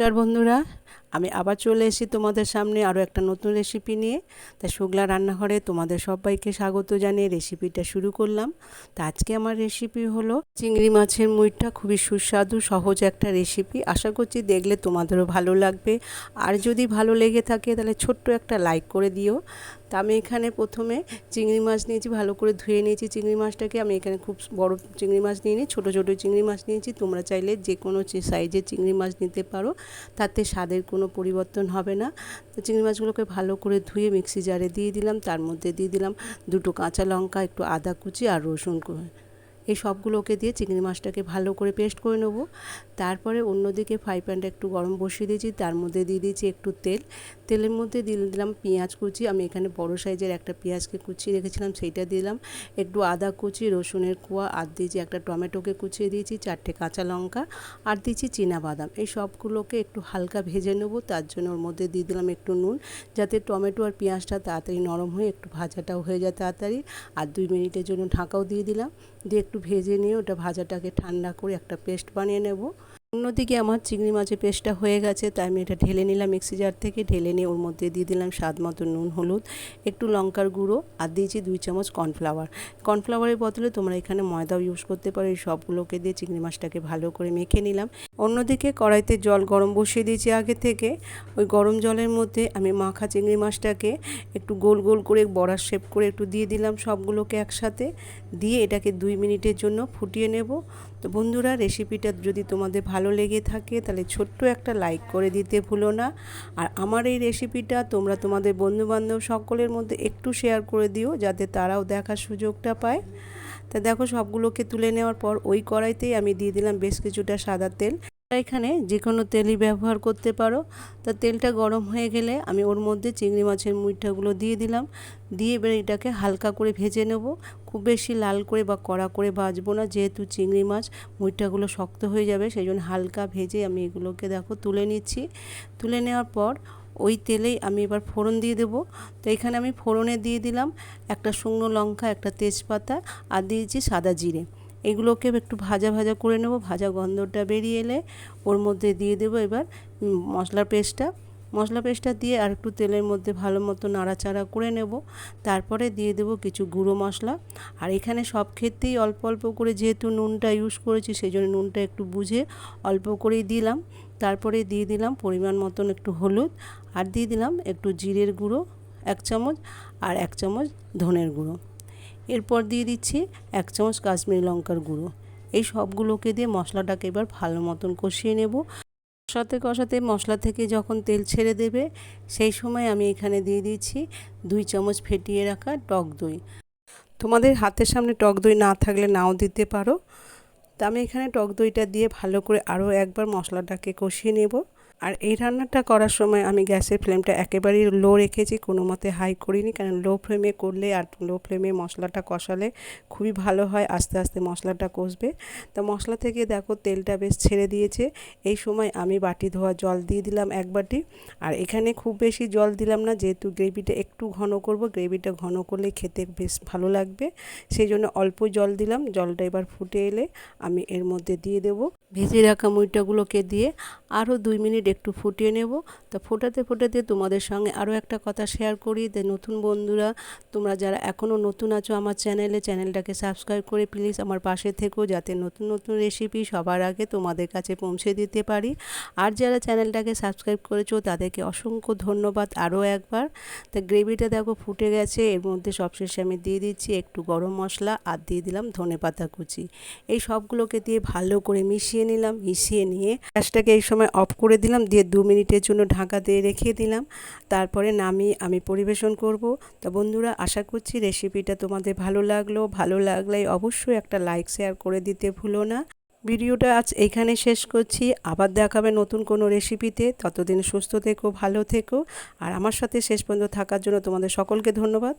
নমস্কার বন্ধুরা, আমি আবার চলে এসেছি তোমাদের সামনে আরও একটা নতুন রেসিপি নিয়ে। তা শুগলা রান্নাঘরে তোমাদের সবাইকে স্বাগত জানিয়ে রেসিপিটা শুরু করলাম। তা আজকে আমার রেসিপি হলো চিংড়ি মাছের মুইটা খুবই সুস্বাদু, সহজ একটা রেসিপি আশা করছি দেখলে তোমাদেরও ভালো লাগবে। আর যদি ভালো লেগে থাকে তাহলে ছোট্ট একটা লাইক করে দিও। তা আমি এখানে প্রথমে চিংড়ি মাছ নিয়েছি, ভালো করে ধুয়ে নিয়েছি। চিংড়ি মাছটাকে আমি এখানে খুব বড় চিংড়ি মাছ নিয়ে নিই, ছোটো ছোটো চিংড়ি মাছ নিয়েছি। তোমরা চাইলে যে কোনো সাইজের চিংড়ি মাছ নিতে পারো, তাতে স্বাদের কোনো পরিবর্তন হবে না। তো চিংড়ি মাছগুলোকে ভালো করে ধুয়ে মিক্সি জারে দিয়ে দিলাম, তার মধ্যে দিয়ে দিলাম দুটো কাঁচা লঙ্কা, একটু আদা কুচি আর রসুন এই সবগুলোকে দিয়ে চিংড়ি মাছটাকে ভালো করে পেস্ট করে নেব। তারপরে অন্যদিকে ফ্রাই প্যানটা একটু গরম বসিয়ে দিয়েছি, তার মধ্যে দিয়ে দিয়েছি একটু তেল। তেলের মধ্যে দিয়ে দিলাম পেঁয়াজ কুচি। আমি এখানে বড় সাইজের একটা পেঁয়াজকে কুচিয়ে রেখেছিলাম, সেইটা দিলাম। একটু আদা কুচি, রসুনের কুয়া, আর দিয়েছি একটা টমেটোকে কুচিয়ে দিয়েছি, চারটে কাঁচা লঙ্কা, আর দিয়েছি বাদাম এই সবগুলোকে একটু হালকা ভেজে নেব, তার জন্য ওর মধ্যে দিয়ে দিলাম একটু নুন, যাতে টমেটো আর পেঁয়াজটা তাড়াতাড়ি নরম হয়ে, একটু ভাজাটাও হয়ে যায় তাড়াতাড়ি। আর দুই মিনিটের জন্য ঢাকাও দিয়ে দিলাম। দিয়ে একটু ভেজে নিয়ে ওটা ভাজাটাকে ঠান্ডা করে একটা পেস্ট বানিয়ে নেব। অন্যদিকে আমার চিংড়ি মাছের পেস্টটা হয়ে গেছে, তাই আমি এটা ঢেলে নিলাম মিক্সি জার থেকে। ঢেলে নিয়ে ওর মধ্যে দিয়ে দিলাম স্বাদ মতো নুন, হলুদ, একটু লঙ্কার গুঁড়ো আর দিয়েছি দুই চামচ কর্নফ্লাওয়ার। কর্নফ্লাওয়ারের বদলে তোমরা এখানে ময়দাও ইউজ করতে পারো, এই সবগুলোকে দিয়ে চিংড়ি মাছটাকে ভালো করে মেখে নিলাম। অন্যদিকে কড়াইতে জল গরম বসিয়ে দিয়েছি আগে থেকে। ওই গরম জলের মধ্যে আমি মাখা চিংড়ি মাছটাকে একটু গোল গোল করে বড়ার শেপ করে একটু দিয়ে দিলাম সবগুলোকে একসাথে। দিয়ে এটাকে দুই মিনিটের জন্য ফুটিয়ে নেব। তো বন্ধুরা রেসিপিটা যদি তোমাদের ভালো লেগে থাকে, তাহলে ছোট্ট একটা লাইক করে দিতে ভুলো না। আর আমার এই রেসিপিটা তোমরা তোমাদের বন্ধুবান্ধব সকলের মধ্যে একটু শেয়ার করে দিও, যাতে তারাও দেখার সুযোগটা পায়। তা দেখো, সবগুলোকে তুলে নেওয়ার পর ওই কড়াইতেই আমি দিয়ে দিলাম বেশ কিছুটা সাদা তেল। এখানে যে কোনো তেলই ব্যবহার করতে পারো। তা তেলটা গরম হয়ে গেলে আমি ওর মধ্যে চিংড়ি মাছের মুইঠাগুলো দিয়ে দিলাম। দিয়ে এবার এটাকে হালকা করে ভেজে নেব। খুব বেশি লাল করে বা কড়া করে ভাজবো না, যেহেতু চিংড়ি মাছ মুইঠাগুলো শক্ত হয়ে যাবে সেই জন্য হালকা ভেজে আমি এগুলোকে দেখো তুলে নিচ্ছি। তুলে নেওয়ার পর ওই তেলেই আমি এবার ফোড়ন দিয়ে দেবো। তো এখানে আমি ফোড়নে দিয়ে দিলাম একটা শুকনো লঙ্কা, একটা তেজপাতা, আর দিয়েছি সাদা জিরে। এগুলোকে একটু ভাজা ভাজা করে নেব। ভাজা গন্ধটা বেরিয়ে এলে ওর মধ্যে দিয়ে দেবো এবার মশলার পেস্টটা। মশলা পেস্টটা দিয়ে আর একটু তেলের মধ্যে ভালো মতো নাড়াচাড়া করে নেব। তারপরে দিয়ে দেবো কিছু গুঁড়ো মশলা। আর এখানে সব ক্ষেত্রেই অল্প অল্প করে যেহেতু নুনটা ইউজ করেছি সেই জন্য নুনটা একটু বুঝে অল্প করেই দিলাম। তারপরে দিয়ে দিলাম পরিমাণ মতন একটু হলুদ। আর দিয়ে দিলাম একটু জিরের গুঁড়ো, এক চামচ। আর এক চামচ ধনের গুঁড়ো। এরপর দিয়ে দিচ্ছি এক চামচ কাশ্মীরি লঙ্কার গুঁড়ো। এই সবগুলোকে দিয়ে মশলাটাকে এবার ভালো মতন কষিয়ে নেব। কষাতে কষাতে মশলা থেকে যখন তেল ছেড়ে দেবে, সেই সময় আমি এখানে দিয়ে দিচ্ছি দুই চামচ ফেটিয়ে রাখা টক দই। তোমাদের হাতের সামনে টক দই না থাকলে নাও দিতে পারো। তা আমি এখানে টক দইটা দিয়ে ভালো করে আরও একবার মশলাটাকে কষিয়ে নেব। আর এই রান্নাটা করার সময় আমি গ্যাসের ফ্লেমটা একেবারেই লো রেখেছি, কোনো মতে হাই করিনি, কারণ লো ফ্লেমে করলে আর লো ফ্লেমে মশলাটা কষালে খুবই ভালো হয়, আস্তে আস্তে মশলাটা কষবে। তা মশলা থেকে দেখো তেলটা বেশ ছেড়ে দিয়েছে। এই সময় আমি বাটি ধোয়া জল দিয়ে দিলাম এক বাটি। আর এখানে খুব বেশি জল দিলাম না, যেহেতু গ্রেভিটা একটু ঘন করব, গ্রেভিটা ঘন করলে খেতে বেশ ভালো লাগবে। সেই জন্য অল্প জল দিলাম, জলটা এবার ফুটে এলে আমি এর মধ্যে দিয়ে দেবো। ভেজে রাখা মুইটাগুলোকে দিয়ে আরও দুই মিনিট একটু ফুটিয়ে নেব। তা ফোটাতে ফোটাতে তোমাদের সঙ্গে আরও একটা কথা শেয়ার করি। যে নতুন বন্ধুরা, তোমরা যারা এখনও নতুন আছো আমার চ্যানেলে চ্যানেলটাকে সাবস্ক্রাইব করে প্লিজ আমার পাশে থেকো যাতে নতুন নতুন রেসিপি সবার আগে তোমাদের কাছে পৌঁছে দিতে পারি। আর যারা চ্যানেলটাকে সাবস্ক্রাইব করেছ, তাদেরকে অসংখ্য ধন্যবাদ আরও একবার। তা গ্রেভিটা দেখো ফুটে গেছে, এর মধ্যে সবশেষে আমি দিয়ে দিচ্ছি একটু গরম মশলা আর দিয়ে দিলাম ধনে পাতা কুচি। এই সবগুলোকে দিয়ে ভালো করে মিশিয়ে নিলাম, মিশিয়ে নিয়ে গ্যাসটাকে এই সময় অফ করে দিলাম, দিয়ে দু মিনিটের জন্য ঢাকা দিয়ে রেখে দিলাম। তারপরে নামিয়ে আমি পরিবেশন করব। তা বন্ধুরা, আশা করছি রেসিপিটা তোমাদের ভালো লাগল। ভালো লাগলে অবশ্যই একটা লাইক, শেয়ার করে দিতে ভুলো না। ভিডিওটা আজ এইখানে শেষ করছি। আবার দেখাবে নতুন কোনো রেসিপিতে। ততদিন সুস্থ থেকো, ভালো থেকো। আর আমার সাথে শেষ পর্যন্ত থাকার জন্য তোমাদের সকলকে ধন্যবাদ।